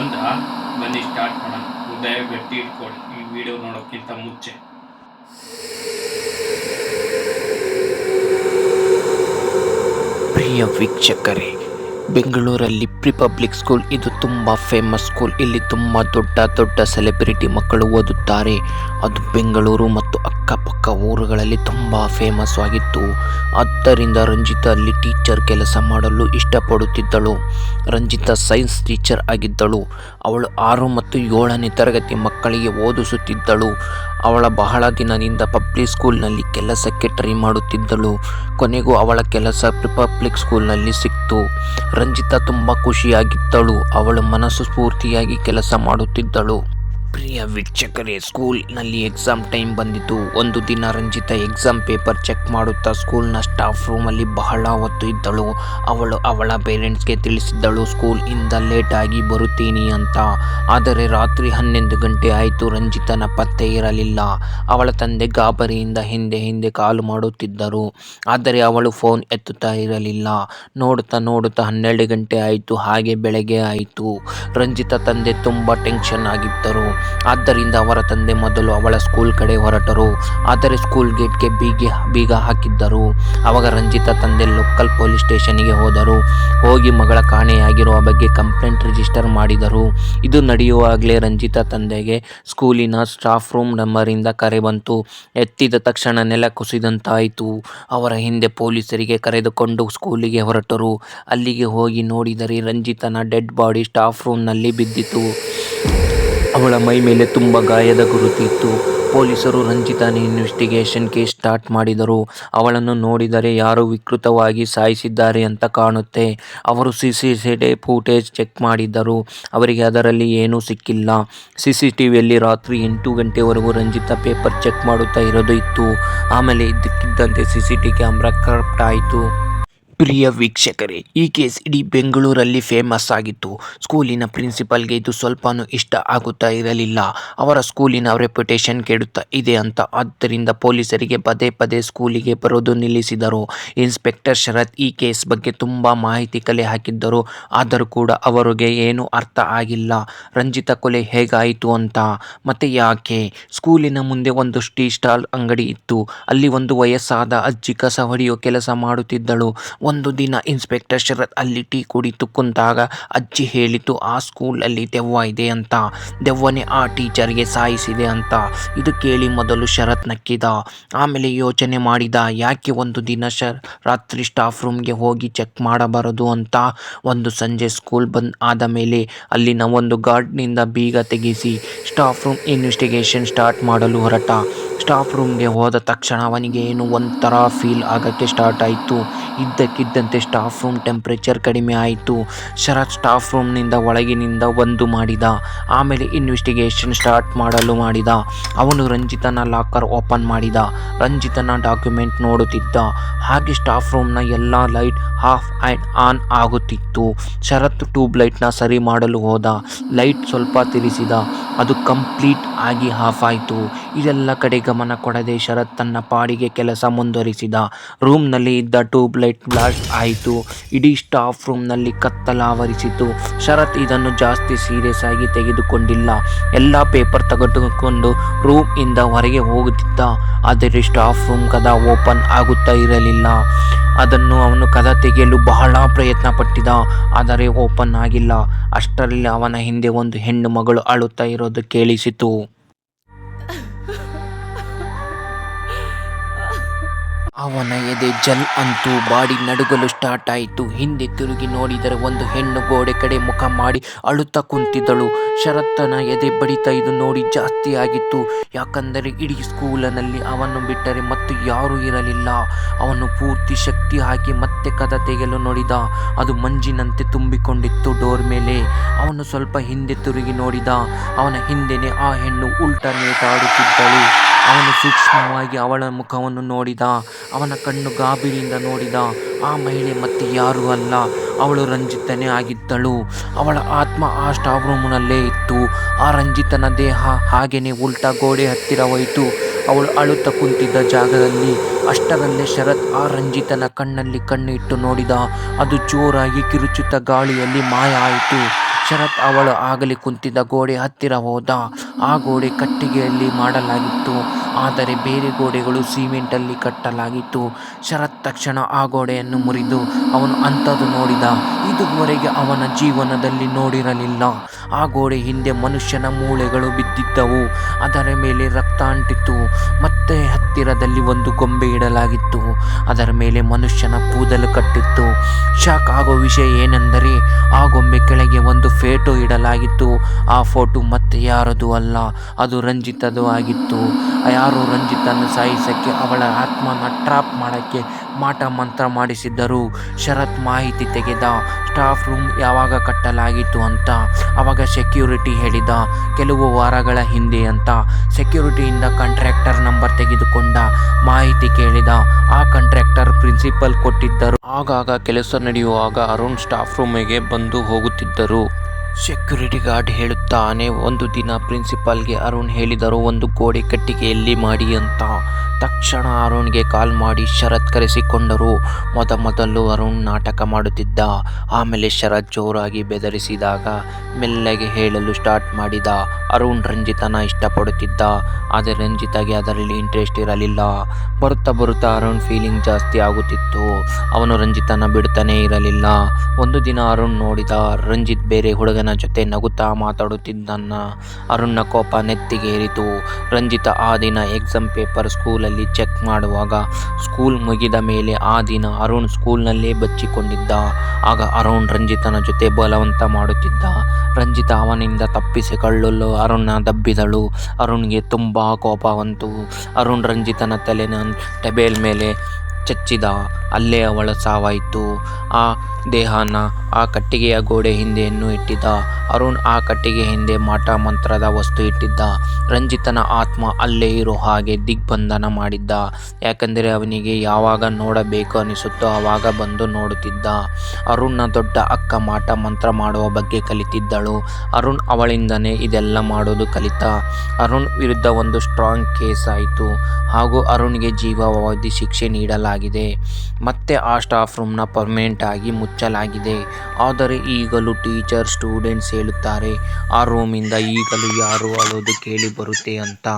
ಬಂದ? ಬನ್ನಿ ಸ್ಟಾರ್ಟ್ ಮಾಡೋಣ. ಉದಯ ಗಟ್ಟಿ ಇಟ್ಕೊಳ್ಳಿ ಈ ವಿಡಿಯೋ ನೋಡೋಕ್ಕಿಂತ ಮುಂಚೆ ಪ್ರಿಯ ವೀಕ್ಷಕರೇ, ಬೆಂಗಳೂರಲ್ಲಿ ಪ್ರಿಪಬ್ಲಿಕ್ ಸ್ಕೂಲ್ ಇದು ತುಂಬ ಫೇಮಸ್ ಸ್ಕೂಲ್ ಇಲ್ಲಿ ತುಂಬ ದೊಡ್ಡ ದೊಡ್ಡ ಸೆಲೆಬ್ರಿಟಿ ಮಕ್ಕಳು ಓದುತ್ತಾರೆ. ಅದು ಬೆಂಗಳೂರು ಮತ್ತು ಅಕ್ಕಪಕ್ಕ ಊರುಗಳಲ್ಲಿ ತುಂಬ ಫೇಮಸ್ ಆಗಿತ್ತು. ಆದ್ದರಿಂದ ರಂಜಿತಾ ಅಲ್ಲಿ ಟೀಚರ್ ಕೆಲಸ ಮಾಡಲು ಇಷ್ಟಪಡುತ್ತಿದ್ದಳು. ರಂಜಿತಾ ಸೈನ್ಸ್ ಟೀಚರ್ ಆಗಿದ್ದಳು. ಅವಳು ಆರು ಮತ್ತು ಏಳನೇ ತರಗತಿ ಮಕ್ಕಳಿಗೆ ಓದಿಸುತ್ತಿದ್ದಳು. ಅವಳ ಬಹಳ ದಿನದಿಂದ ಪಬ್ಲಿಕ್ ಸ್ಕೂಲ್ನಲ್ಲಿ ಕೆಲಸಕ್ಕೆ ಟ್ರೈ ಮಾಡುತ್ತಿದ್ದಳು. ಕೊನೆಗೂ ಅವಳ ಕೆಲಸ ಪಬ್ಲಿಕ್ ಸ್ಕೂಲ್ನಲ್ಲಿ ಸಿಕ್ತು. ರಂಜಿತಾ ತುಂಬ ಖುಷಿಯಾಗಿದ್ದಳು. ಅವಳು ಮನಸ್ಸು ಸ್ಫೂರ್ತಿಯಾಗಿ ಕೆಲಸ ಮಾಡುತ್ತಿದ್ದಳು. ಪ್ರಿಯ ವೀಕ್ಷಕರೇ, ಸ್ಕೂಲ್ನಲ್ಲಿ ಎಕ್ಸಾಮ್ ಟೈಮ್ ಬಂದಿತು ಒಂದು ದಿನ ರಂಜಿತಾ ಎಕ್ಸಾಮ್ ಪೇಪರ್ ಚೆಕ್ ಮಾಡುತ್ತಾ ಸ್ಕೂಲ್ನ ಸ್ಟಾಫ್ ರೂಮಲ್ಲಿ ಬಹಳ ಹೊತ್ತು ಇದ್ದಳು. ಅವಳು ಅವಳ ಪೇರೆಂಟ್ಸ್ಗೆ ತಿಳಿಸಿದ್ದಳು ಸ್ಕೂಲಿಂದ ಲೇಟಾಗಿ ಬರುತ್ತೀನಿ ಅಂತ. ಆದರೆ ರಾತ್ರಿ ಹನ್ನೊಂದು ಗಂಟೆ ಆಯಿತು, ರಂಜಿತನ ಪತ್ತೆ ಇರಲಿಲ್ಲ. ಅವಳ ತಂದೆ ಗಾಬರಿಯಿಂದ ಹಿಂದೆ ಹಿಂದೆ ಕಾಲು ಮಾಡುತ್ತಿದ್ದರು. ಆದರೆ ಅವಳು ಫೋನ್ ಎತ್ತುತ್ತಾ ಇರಲಿಲ್ಲ. ನೋಡುತ್ತಾ ನೋಡುತ್ತಾ ಹನ್ನೆರಡು ಗಂಟೆ ಆಯಿತು, ಹಾಗೆ ಬೆಳಗ್ಗೆ ಆಯಿತು. ರಂಜಿತ ತಂದೆ ತುಂಬ ಟೆನ್ಷನ್ ಆಗಿದ್ದರು. ಆದ್ದರಿಂದ ಅವರ ತಂದೆ ಮೊದಲು ಅವಳ ಸ್ಕೂಲ್ ಕಡೆ ಹೊರಟರು. ಆದರೆ ಸ್ಕೂಲ್ ಗೇಟ್ಗೆ ಬೀಗ ಬೀಗ ಹಾಕಿದ್ದರು. ಅವಾಗ ರಂಜಿತಾ ತಂದೆ ಲೋಕಲ್ ಪೊಲೀಸ್ ಸ್ಟೇಷನ್ಗೆ ಹೋದರು. ಹೋಗಿ ಮಗಳ ಕಾಣೆಯಾಗಿರುವ ಬಗ್ಗೆ ಕಂಪ್ಲೇಂಟ್ ರಿಜಿಸ್ಟರ್ ಮಾಡಿದರು. ಇದು ನಡೆಯುವಾಗಲೇ ರಂಜಿತಾ ತಂದೆಗೆ ಸ್ಕೂಲಿನ ಸ್ಟಾಫ್ ರೂಮ್ ನಂಬರಿಂದ ಕರೆ ಬಂತು. ಎತ್ತಿದ ತಕ್ಷಣ ನೆಲ ಕುಸಿದಂತಾಯಿತು. ಅವರ ಹಿಂದೆ ಪೊಲೀಸರಿಗೆ ಕರೆದುಕೊಂಡು ಸ್ಕೂಲಿಗೆ ಹೊರಟರು. ಅಲ್ಲಿಗೆ ಹೋಗಿ ನೋಡಿದರೆ ರಂಜಿತನ ಡೆಡ್ ಬಾಡಿ ಸ್ಟಾಫ್ ರೂಮ್ನಲ್ಲಿ ಬಿದ್ದಿತು. ಅವಳ ಮೈ ಮೇಲೆ ತುಂಬ ಗಾಯದ ಗುರುತಿತ್ತು ಪೊಲೀಸರು ರಂಜಿತಾನೆ ಇನ್ವೆಸ್ಟಿಗೇಷನ್ ಕೇಸ್ ಸ್ಟಾರ್ಟ್ ಮಾಡಿದರು. ಅವಳನ್ನು ನೋಡಿದರೆ ಯಾರು ವಿಕೃತವಾಗಿ ಸಾಯಿಸಿದ್ದಾರೆ ಅಂತ ಕಾಣುತ್ತೆ. ಅವರು C C T footage check ಮಾಡಿದ್ದರು. ಅವರಿಗೆ ಅದರಲ್ಲಿ ಏನೂ ಸಿಕ್ಕಿಲ್ಲ. ಸಿ ಸಿ ಟಿ ವಿಯಲ್ಲಿ ರಾತ್ರಿ ಎಂಟು ಗಂಟೆವರೆಗೂ ರಂಜಿತಾ ಪೇಪರ್ ಚೆಕ್ ಮಾಡುತ್ತಾ ಇರೋದು ಇತ್ತು. ಆಮೇಲೆ ಇದ್ದಕ್ಕಿದ್ದಂತೆ C C T camera corrupt ಆಯಿತು. ಪ್ರಿಯ ವೀಕ್ಷಕರೇ, ಈ ಕೇಸ್ ಇಡೀ ಬೆಂಗಳೂರಲ್ಲಿ ಫೇಮಸ್ ಆಗಿತ್ತು. ಸ್ಕೂಲಿನ ಪ್ರಿನ್ಸಿಪಲ್ಗೆ ಇದು ಸ್ವಲ್ಪನೂ ಇಷ್ಟ ಆಗುತ್ತಾ ಇರಲಿಲ್ಲ. ಅವರ ಸ್ಕೂಲಿನ ರೆಪ್ಯುಟೇಷನ್ ಕೆಡುತ್ತಾ ಇದೆ ಅಂತ. ಆದ್ದರಿಂದ ಪೊಲೀಸರಿಗೆ ಪದೇ ಪದೇ ಸ್ಕೂಲಿಗೆ ಬರೋದು ನಿಲ್ಲಿಸಿದರು. ಇನ್ಸ್ಪೆಕ್ಟರ್ ಶರತ್ ಈ ಕೇಸ್ ಬಗ್ಗೆ ತುಂಬ ಮಾಹಿತಿ ಕಲೆ ಹಾಕಿದ್ದರು. ಆದರೂ ಕೂಡ ಅವರಿಗೆ ಏನೂ ಅರ್ಥ ಆಗಿಲ್ಲ. ರಂಜಿತ ಕೊಲೆ ಹೇಗಾಯಿತು ಅಂತ. ಮತ್ತೆ ಯಾಕೆ? ಸ್ಕೂಲಿನ ಮುಂದೆ ಒಂದು ಟೀ ಸ್ಟಾಲ್ ಅಂಗಡಿ ಇತ್ತು. ಅಲ್ಲಿ ಒಂದು ವಯಸ್ಸಾದ ಅಜ್ಜಿ ಕಸ ಹೊಡೆಯೋ ಕೆಲಸ ಮಾಡುತ್ತಿದ್ದಳು. ಒಂದು ದಿನ ಇನ್ಸ್ಪೆಕ್ಟರ್ ಶರತ್ ಅಲ್ಲಿ ಟೀ ಕುಡಿತು ಕುಂತಾಗ ಅಜ್ಜಿ ಹೇಳಿತು, ಆ ಸ್ಕೂಲಲ್ಲಿ ದೆವ್ವ ಇದೆ ಅಂತ. ದೆವ್ವನೇ ಆ ಟೀಚರ್ಗೆ ಸಾಯಿಸಿದೆ ಅಂತ. ಇದು ಕೇಳಿ ಮೊದಲು ಶರತ್ ನಕ್ಕಿದ. ಆಮೇಲೆ ಯೋಚನೆ ಮಾಡಿದ, ಯಾಕೆ ಒಂದು ದಿನ ಶ ರಾತ್ರಿ ಸ್ಟಾಫ್ ರೂಮ್ಗೆ ಹೋಗಿ ಚೆಕ್ ಮಾಡಬಾರದು ಅಂತ? ಒಂದು ಸಂಜೆ ಸ್ಕೂಲ್ ಬಂದ್ ಆದ ಮೇಲೆ ಅಲ್ಲಿನ ಒಂದು ಗಾರ್ಡ್ನಿಂದ ಬೀಗ ತೆಗೆಸಿ ಸ್ಟಾಫ್ ರೂಮ್ ಇನ್ವೆಸ್ಟಿಗೇಷನ್ ಸ್ಟಾರ್ಟ್ ಮಾಡಲು ಹೊರಟ. ಸ್ಟಾಫ್ ರೂಮ್ಗೆ ಹೋದ ತಕ್ಷಣ ಅವನಿಗೆ ಏನು ಒಂಥರ ಫೀಲ್ ಆಗೋಕ್ಕೆ ಸ್ಟಾರ್ಟ್ ಆಯಿತು. ಇದ್ದಕ್ಕಿದ್ದಂತೆ ಸ್ಟಾಫ್ ರೂಮ್ ಟೆಂಪ್ರೇಚರ್ ಕಡಿಮೆ ಆಯಿತು. ಶರತ್ ಸ್ಟಾಫ್ ರೂಮ್ನಿಂದ ಒಳಗಿನಿಂದ ಒಂದು ಮಾಡಿದ. ಆಮೇಲೆ ಇನ್ವೆಸ್ಟಿಗೇಷನ್ ಸ್ಟಾರ್ಟ್ ಮಾಡಲು ಮಾಡಿದ. ಅವನು ರಂಜಿತನ ಲಾಕರ್ ಓಪನ್ ಮಾಡಿದ. ರಂಜಿತನ ಡಾಕ್ಯುಮೆಂಟ್ ನೋಡುತ್ತಿದ್ದ. ಹಾಗೆ ಸ್ಟಾಫ್ ರೂಮ್ನ ಎಲ್ಲ ಲೈಟ್ ಆಫ್ ಆ್ಯಂಡ್ ಆನ್ ಆಗುತ್ತಿತ್ತು. ಶರತ್ ಟ್ಯೂಬ್ ಲೈಟ್ನ ಸರಿ ಮಾಡಲು ಹೋದ. ಲೈಟ್ ಸ್ವಲ್ಪ ತಿರಿಸಿದ. ಅದು ಕಂಪ್ಲೀಟ್ ಆಗಿ ಆಫ್ ಆಯಿತು. ಇದೆಲ್ಲ ಕಡೆ ಗಮನ ಕೊಡದೆ ಶರತ್ ತನ್ನ ಪಾಡಿಗೆ ಕೆಲಸ ಮುಂದುವರಿಸಿದ. ರೂಮ್ನಲ್ಲಿ ಇದ್ದ ಟ್ಯೂಬ್ ಲೈಟ್ ಬ್ಲಾಸ್ಟ್ ಆಯಿತು. ಇಡೀ ಸ್ಟಾಫ್ ರೂಮ್ನಲ್ಲಿ ಕತ್ತಲಾವರಿಸಿತು ಶರತ್ ಇದನ್ನು ಜಾಸ್ತಿ ಸೀರಿಯಸ್ ಆಗಿ ತೆಗೆದುಕೊಂಡಿಲ್ಲ. ಎಲ್ಲ ಪೇಪರ್ ತೆಗೆದುಕೊಂಡು ರೂಮ್ ಇಂದ ಹೊರಗೆ ಹೋಗುತ್ತಿದ್ದ. ಆದರೆ ಸ್ಟಾಫ್ ರೂಮ್ ಕದ ಓಪನ್ ಆಗುತ್ತಾ ಇರಲಿಲ್ಲ. ಅದನ್ನು ಅವನು ಕದ ತೆಗೆಯಲು ಬಹಳ ಪ್ರಯತ್ನ ಪಟ್ಟಿದ ಆದರೆ ಓಪನ್ ಆಗಿಲ್ಲ. ಅಷ್ಟರಲ್ಲಿ ಅವನ ಹಿಂದೆ ಒಂದು ಹೆಣ್ಣು ಮಗಳು ಅಳುತ್ತಾ ಇರೋದು ಕೇಳಿಸಿತು. ಅವನ ಎದೆ ಜಲ್ ಅಂತೂ ಬಾಡಿ ನಡುಗಲು ಸ್ಟಾರ್ಟ್ ಆಯಿತು. ಹಿಂದೆ ತಿರುಗಿ ನೋಡಿದರೆ ಒಂದು ಹೆಣ್ಣು ಗೋಡೆ ಕಡೆ ಮುಖ ಮಾಡಿ ಅಳುತ್ತಾ ಕುಂತಿದ್ದಳು. ಶರತ್ತನ ಎದೆ ಬಡಿತ ಇದು ನೋಡಿ ಜಾಸ್ತಿ ಆಗಿತ್ತು. ಯಾಕಂದರೆ ಇಡೀ ಸ್ಕೂಲಿನಲ್ಲಿ ಅವನು ಬಿಟ್ಟರೆ ಮತ್ತು ಯಾರೂ ಇರಲಿಲ್ಲ. ಅವನು ಪೂರ್ತಿ ಶಕ್ತಿ ಹಾಕಿ ಮತ್ತೆ ಕದ ತೆಗೆಯಲು ನೋಡಿದ. ಅದು ಮಂಜಿನಂತೆ ತುಂಬಿಕೊಂಡಿತ್ತು ಡೋರ್ ಮೇಲೆ. ಅವನು ಸ್ವಲ್ಪ ಹಿಂದೆ ತಿರುಗಿ ನೋಡಿದ. ಅವನ ಹಿಂದೆನೆ ಆ ಹೆಣ್ಣು ಉಲ್ಟ ನೇತಾಡುತ್ತಿದ್ದಳು. ಅವನು ಸೂಕ್ಷ್ಮವಾಗಿ ಅವಳ ಮುಖವನ್ನು ನೋಡಿದ, ಅವನ ಕಣ್ಣು ಗಾಬರಿಯಿಂದ ನೋಡಿದ. ಆ ಮಹಿಳೆ ಮತ್ತೆ ಯಾರೂ ಅಲ್ಲ. ಅವಳು ರಂಜಿತನೇ ಆಗಿದ್ದಳು. ಅವಳ ಆತ್ಮ ಆ ಸ್ಟಾಫ್ ರೂಮ್ನಲ್ಲೇ ಇತ್ತು. ಆ ರಂಜಿತನ ದೇಹ ಹಾಗೆಯೇ ಉಲ್ಟಾ ಗೋಡೆ ಹತ್ತಿರ ಹೋಯಿತು. ಅವಳು ಅಳುತ್ತಾ ಕುಂತಿದ್ದ ಜಾಗದಲ್ಲಿ ಅಷ್ಟರಲ್ಲೇ ಶರತ್ ಆ ರಂಜಿತನ ಕಣ್ಣಲ್ಲಿ ಕಣ್ಣು ಇಟ್ಟು ನೋಡಿದ. ಅದು ಜೋರಾಗಿ ಕಿರುಚುತ್ತ ಗಾಳಿಯಲ್ಲಿ ಮಾಯ ಆಯಿತು. ಶರತ್ ಅವಳು ಆಗಲಿ ಕುಂತಿದ್ದ ಗೋಡೆ ಹತ್ತಿರ ಹೋದ. ಆ ಗೋಡೆ ಕಟ್ಟಿಗೆಯಲ್ಲಿ ಮಾಡಲಾಗಿತ್ತು. ಆದರೆ ಬೇರೆ ಗೋಡೆಗಳು ಸಿಮೆಂಟಲ್ಲಿ ಕಟ್ಟಲಾಗಿತ್ತು. ಶರತ್ ತಕ್ಷಣ ಆ ಗೋಡೆಯನ್ನು ಮುರಿದು ಅವನು ಅಂಥದ್ದು ನೋಡಿದ. ಇದುವರೆಗೆ ಅವನ ಜೀವನದಲ್ಲಿ ನೋಡಿರಲಿಲ್ಲ. ಆ ಗೋಡೆ ಹಿಂದೆ ಮನುಷ್ಯನ ಮೂಳೆಗಳು ಬಿದ್ದಿದ್ದವು. ಅದರ ಮೇಲೆ ರಕ್ತ ಅಂಟಿತ್ತು. ಮತ್ತೆ ಹತ್ತಿರದಲ್ಲಿ ಒಂದು ಗೊಂಬೆ ಇಡಲಾಗಿತ್ತು. ಅದರ ಮೇಲೆ ಮನುಷ್ಯನ ಕೂದಲು ಕಟ್ಟಿತ್ತು. ಶಾಕ್ ಆಗೋ ವಿಷಯ ಏನೆಂದರೆ, ಆ ಗೊಂಬೆ ಕೆಳಗೆ ಒಂದು ಫೋಟೋ ಇಡಲಾಗಿತ್ತು. ಆ ಫೋಟೋ ಮತ್ತೆ ಯಾರದು ಅಲ್ಲ. ಅದು ರಂಜಿತದು ಆಗಿತ್ತು. ಯಾರು ರಂಜಿತನ್ನು ಸಾಯಿಸಕ್ಕೆ ಅವಳ ಆತ್ಮನ ಟ್ರಾಪ್ ಮಾಡಕ್ಕೆ ಮಾಟ ಮಂತ್ರ ಮಾಡಿಸಿದ್ದರು. ಶರತ್ ಮಾಹಿತಿ ತೆಗೆದ. ಸ್ಟಾಫ್ ರೂಮ್ ಯಾವಾಗ ಕಟ್ಟಲಾಗಿತ್ತು ಅಂತ ಅವಾಗ ಸೆಕ್ಯೂರಿಟಿ ಹೇಳಿದ. ಕೆಲವು ವಾರಗಳ ಹಿಂದೆ ಅಂತ ಸೆಕ್ಯೂರಿಟಿಯಿಂದ ಕಾಂಟ್ರಾಕ್ಟರ್ ನಂಬರ್ ತೆಗೆದುಕೊಂಡ ಮಾಹಿತಿ ಕೇಳಿದ. ಆ ಕಾಂಟ್ರಾಕ್ಟರ್ ಪ್ರಿನ್ಸಿಪಲ್ ಕೊಟ್ಟಿದ್ದರು. ಆಗಾಗ ಕೆಲಸ ನಡೆಯುವಾಗ ಅರುಣ್ ಸ್ಟಾಫ್ ರೂಮಿಗೆ ಬಂದು ಹೋಗುತ್ತಿದ್ದರು. ಸೆಕ್ಯೂರಿಟಿ ಗಾರ್ಡ್ ಹೇಳುತ್ತಾನೆ, ಒಂದು ದಿನ ಪ್ರಿನ್ಸಿಪಾಲ್ಗೆ ಅರುಣ್ ಹೇಳಿದರು, ಒಂದು ಗೋಡೆ ಕಟ್ಟಿಗೆಯಲ್ಲಿ ಮಾಡಿ ಅಂತ. ತಕ್ಷಣ ಅರುಣ್ಗೆ ಕಾಲ್ ಮಾಡಿ ಶರತ್ ಕರೆಸಿಕೊಂಡರು. ಮೊದ ಮೊದಲು ಅರುಣ್ ನಾಟಕ ಮಾಡುತ್ತಿದ್ದ. ಆಮೇಲೆ ಶರತ್ ಜೋರಾಗಿ ಬೆದರಿಸಿದಾಗ ಮೆಲ್ಲಗೆ ಹೇಳಲು ಸ್ಟಾರ್ಟ್ ಮಾಡಿದ. ಅರುಣ್ ರಂಜಿತನ ಇಷ್ಟಪಡುತ್ತಿದ್ದ. ಆದರೆ ರಂಜಿತಾಗೆ ಅದರಲ್ಲಿ ಇಂಟ್ರೆಸ್ಟ್ ಇರಲಿಲ್ಲ. ಬರುತ್ತಾ ಬರುತ್ತಾ ಅರುಣ್ ಫೀಲಿಂಗ್ ಜಾಸ್ತಿ ಆಗುತ್ತಿತ್ತು. ಅವನು ರಂಜಿತನ ಬಿಡ್ತಾನೇ ಇರಲಿಲ್ಲ. ಒಂದು ದಿನ ಅರುಣ್ ನೋಡಿದ ರಂಜಿತ್ ಬೇರೆ ಹುಡುಗನ ಜೊತೆ ನಗುತ್ತಾ ಮಾತಾಡುತ್ತಿದ್ದನ್ನ ಅರುಣ್ನ ಕೋಪ ನೆತ್ತಿಗೇರಿತು ರಂಜಿತ ಆ ದಿನ ಎಕ್ಸಾಮ್ ಪೇಪರ್ ಸ್ಕೂಲಲ್ಲಿ ಚೆಕ್ ಮಾಡುವಾಗ ಸ್ಕೂಲ್ ಮುಗಿದ ಮೇಲೆ ಆ ದಿನ ಅರುಣ್ ಸ್ಕೂಲ್ನಲ್ಲೇ ಬಚ್ಚಿಕೊಂಡಿದ್ದ. ಆಗ ಅರುಣ್ ರಂಜಿತನ ಜೊತೆ ಬಲವಂತ ಮಾಡುತ್ತಿದ್ದ. ರಂಜಿತ ಅವನಿಂದ ತಪ್ಪಿಸಿಕೊಳ್ಳಲು ಅರುಣ್ನ ದಬ್ಬಿದಳು. ಅರುಣ್ಗೆ ತುಂಬ ಕೋಪ ಬಂತು. ಅರುಣ್ ರಂಜಿತನ ತಲೆನ ಟೆಬೇಲ್ ಮೇಲೆ ಚಚ್ಚಿದ. ಅಲ್ಲೇ ಅವಳ ಸಾವಾಯಿತು. ಆ ದೇಹನ ಆ ಕಟ್ಟಿಗೆಯ ಗೋಡೆ ಹಿಂದೆಯನ್ನು ಇಟ್ಟಿದ್ದ. ಅರುಣ್ ಆ ಕಟ್ಟಿಗೆ ಹಿಂದೆ ಮಾಟ ಮಂತ್ರದ ವಸ್ತು ಇಟ್ಟಿದ್ದ. ರಂಜಿತನ ಆತ್ಮ ಅಲ್ಲೇ ಇರೋ ಹಾಗೆ ದಿಗ್ಬಂಧನ ಮಾಡಿದ್ದ. ಯಾಕಂದರೆ ಅವನಿಗೆ ಯಾವಾಗ ನೋಡಬೇಕು ಅನಿಸುತ್ತೋ ಆವಾಗ ಬಂದು ನೋಡುತ್ತಿದ್ದ. ಅರುಣ್ನ ದೊಡ್ಡ ಅಕ್ಕ ಮಾಟ ಮಂತ್ರ ಮಾಡುವ ಬಗ್ಗೆ ಕಲಿತಿದ್ದಳು. ಅರುಣ್ ಅವಳಿಂದನೇ ಇದೆಲ್ಲ ಮಾಡೋದು ಕಲಿತ. ಅರುಣ್ ವಿರುದ್ಧ ಒಂದು ಸ್ಟ್ರಾಂಗ್ ಕೇಸ್ ಆಯಿತು. ಹಾಗೂ ಅರುಣ್ಗೆ ಜೀವಾವಧಿ ಶಿಕ್ಷೆ ನೀಡಲಾಗಿದೆ. ಮತ್ತೆ ಆ ಸ್ಟಾಫ್ ರೂಮ್ನ ಪರ್ಮನೆಂಟ್ ಆಗಿ ಮುಚ್ಚಲಾಗಿದೆ. ಆದರೆ ಈಗಲೂ ಟೀಚರ್ ಸ್ಟೂಡೆಂಟ್ಸ್ ಹೇಳುತ್ತಾರೆ, ಆ ರೂಮಿಂದ ಈಗಲೂ ಯಾರು ಅಳೋದು ಕೇಳಿ ಬರುತ್ತೆ ಅಂತ.